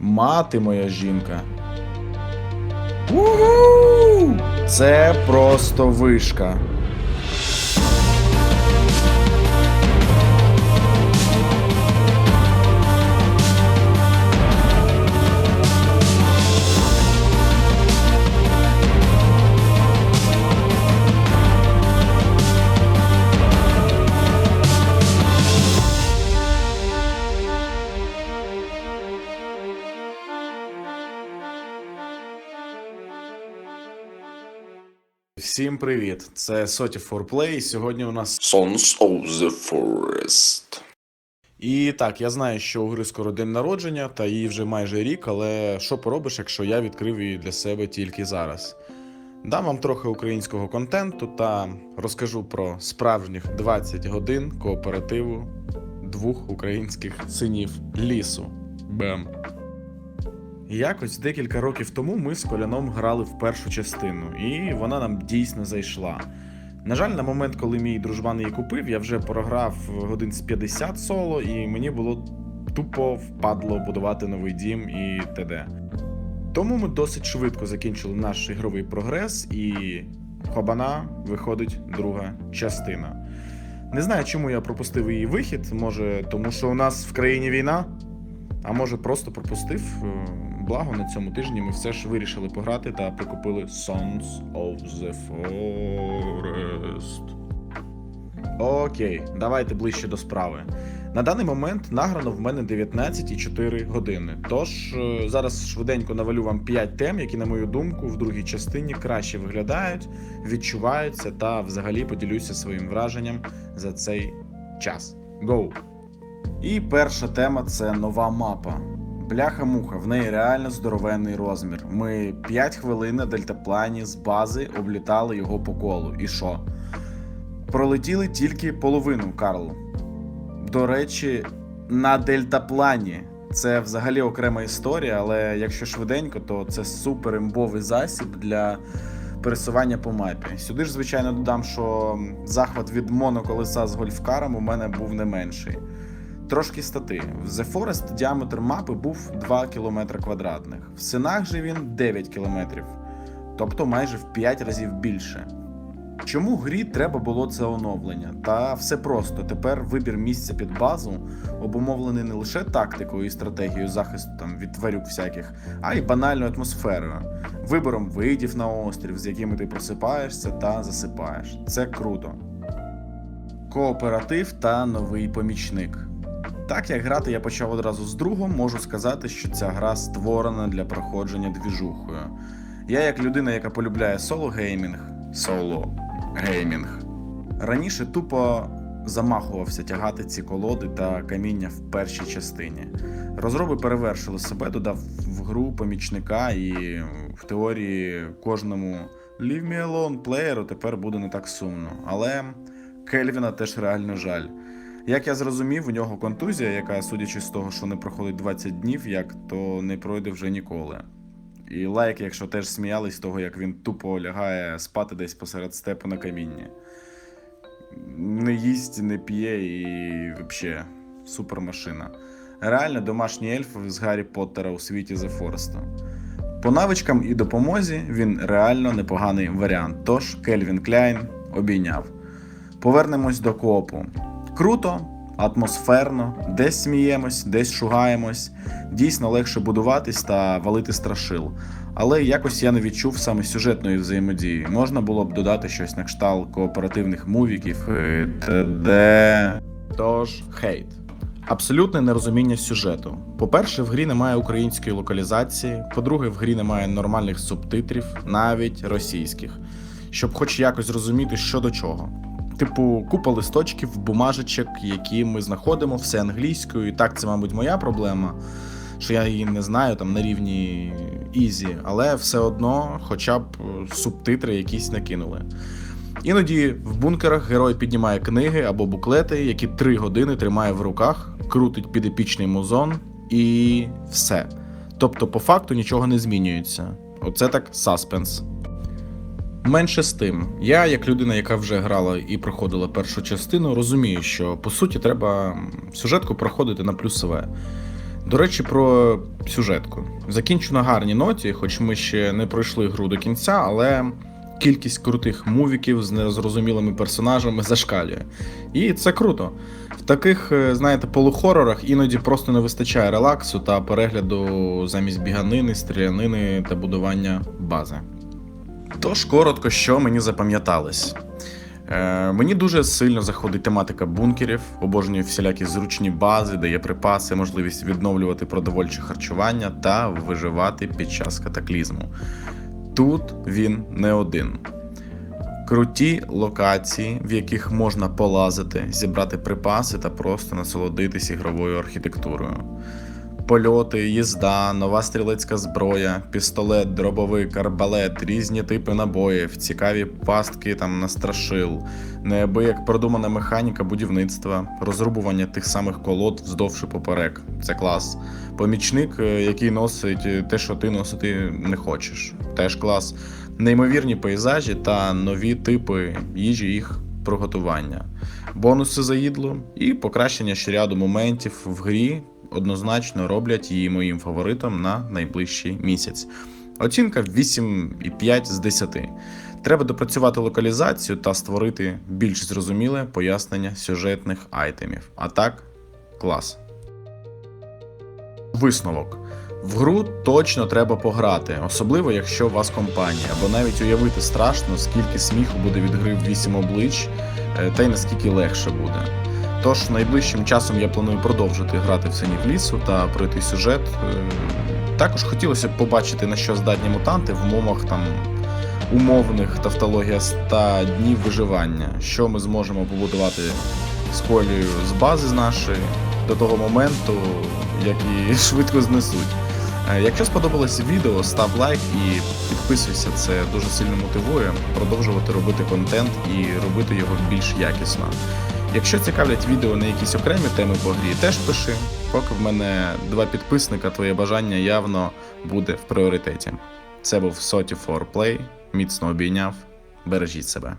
Мати моя жінка. Це просто вишка. Всім привіт! Це Соті Play. Сьогодні у нас. Sons of the Forest. І так, я знаю, що у гри скоро день народження, та їй вже майже рік, але що поробиш, якщо я відкрив її для себе тільки зараз. Дам вам трохи українського контенту та розкажу про справжніх 20 годин кооперативу двох українських синів лісу. Бем. Якось декілька років тому ми з Коляном грали в першу частину, і вона нам дійсно зайшла. На жаль, на момент, коли мій дружбан її купив, я вже програв годин з 50 соло, і мені було тупо впадло будувати новий дім і т.д. Тому ми досить швидко закінчили наш ігровий прогрес, і хобана виходить друга частина. Не знаю, чому я пропустив її вихід. Може, тому що у нас в країні війна, а може просто пропустив. Благо на цьому тижні ми все ж вирішили пограти та прикупили Sons of the Forest. Окей, давайте ближче до справи. На даний момент награно в мене 19,4 години. Тож е, зараз швиденько навалю вам 5 тем, які, на мою думку, в другій частині краще виглядають, відчуваються та взагалі поділюся своїм враженням за цей час. Go! І перша тема це нова мапа. Бляха-муха, в неї реально здоровенний розмір. Ми 5 хвилин на дельтаплані з бази облітали його по колу. І що? Пролетіли тільки половину, Карл. До речі, на дельтаплані. Це взагалі окрема історія, але якщо швиденько, то це супер імбовий засіб для пересування по мапі. Сюди ж, звичайно, додам, що захват від моноколеса з гольфкаром у мене був не менший. Трошки стати. В The Forest діаметр мапи був 2 км квадратних. В синах же він 9 км, тобто майже в 5 разів більше. Чому грі треба було це оновлення? Та все просто. Тепер вибір місця під базу обумовлений не лише тактикою і стратегією захисту там від тварюк всяких, а й банальною атмосферою, вибором видів на острів, з якими ти просипаєшся та засипаєш. Це круто. Кооператив та новий помічник. Так як грати я почав одразу з другом, можу сказати, що ця гра створена для проходження двіжухою. Я, як людина, яка полюбляє соло геймінг, соло геймінг, раніше тупо замахувався тягати ці колоди та каміння в першій частині. Розроби перевершили себе, додав в гру помічника, і в теорії кожному Leave me alone плеєру тепер буде не так сумно. Але Кельвіна теж реально жаль. Як я зрозумів, у нього контузія, яка, судячи з того, що не проходить 20 днів, як то не пройде вже ніколи. І лайк, якщо теж сміялись того, як він тупо лягає спати десь посеред степу на камінні. Не їсть, не п'є і взагалі супер машина. Реально домашній ельф з Гаррі Поттера у світі The Forest. По навичкам і допомозі він реально непоганий варіант. Тож Кельвін Кляйн обійняв. Повернемось до коопу. Круто, атмосферно, десь сміємось, десь шугаємось. Дійсно легше будуватись та валити страшил. Але якось я не відчув саме сюжетної взаємодії. Можна було б додати щось на кшталт кооперативних мувіків т.д. Тож, хейт. Абсолютне нерозуміння сюжету. По-перше, в грі немає української локалізації. По-друге, в грі немає нормальних субтитрів, навіть російських, щоб хоч якось зрозуміти, що до чого. Типу, купа листочків, бумажечок, які ми знаходимо, все англійською. І так, це, мабуть, моя проблема, що я її не знаю там на рівні ізі, але все одно, хоча б е, субтитри якісь накинули. Іноді в бункерах герой піднімає книги або буклети, які три години тримає в руках, крутить під епічний музон і все. Тобто, по факту нічого не змінюється. Оце так саспенс. Менше з тим, я, як людина, яка вже грала і проходила першу частину, розумію, що по суті треба сюжетку проходити на плюсове. До речі, про сюжетку. Закінчу на гарній ноті, хоч ми ще не пройшли гру до кінця, але кількість крутих мувіків з незрозумілими персонажами зашкалює. І це круто. В таких, е, знаєте, полухорорах іноді просто не вистачає релаксу та перегляду замість біганини, стрілянини та будування бази. Тож коротко, що мені запам'яталось. Е, мені дуже сильно заходить тематика бункерів, обожнюю всілякі зручні бази, де є припаси, можливість відновлювати продовольче харчування та виживати під час катаклізму. Тут він не один. Круті локації, в яких можна полазити, зібрати припаси та просто насолодитись ігровою архітектурою. Польоти, їзда, нова стрілецька зброя, пістолет, дробовик, арбалет, різні типи набоїв, цікаві пастки там на страшил, неабияк продумана механіка будівництва, розрубування тих самих колод вздовж і поперек. Це клас. Помічник, е, який носить е, те, що ти носити не хочеш. Теж клас. Неймовірні пейзажі та нові типи їжі їх приготування. Бонуси за їдло і покращення ще ряду моментів в грі однозначно роблять її моїм фаворитом на найближчий місяць. Оцінка 8,5 з 10. Треба допрацювати локалізацію та створити більш зрозуміле пояснення сюжетних айтемів. А так, клас. Висновок. В гру точно треба пограти, особливо якщо у вас компанія, бо навіть уявити страшно, скільки сміху буде від гри в 8 облич, е, та й наскільки легше буде. Тож найближчим часом я планую продовжити грати в синів лісу та пройти сюжет. Е, Також хотілося б побачити, на що здатні мутанти в умовах там умовних тавтологія 100 днів виживання, що ми зможемо побудувати з колею з бази нашої до того моменту, як її швидко знесуть. Е, Якщо сподобалось відео, став лайк і підписуйся, це дуже сильно мотивує продовжувати робити контент і робити його більш якісно. Якщо цікавлять відео на якісь окремі теми по грі, теж пиши. Поки в мене два підписника, твоє бажання явно буде в пріоритеті. Це був Соті 4 Play. Міцно обійняв. Бережіть себе.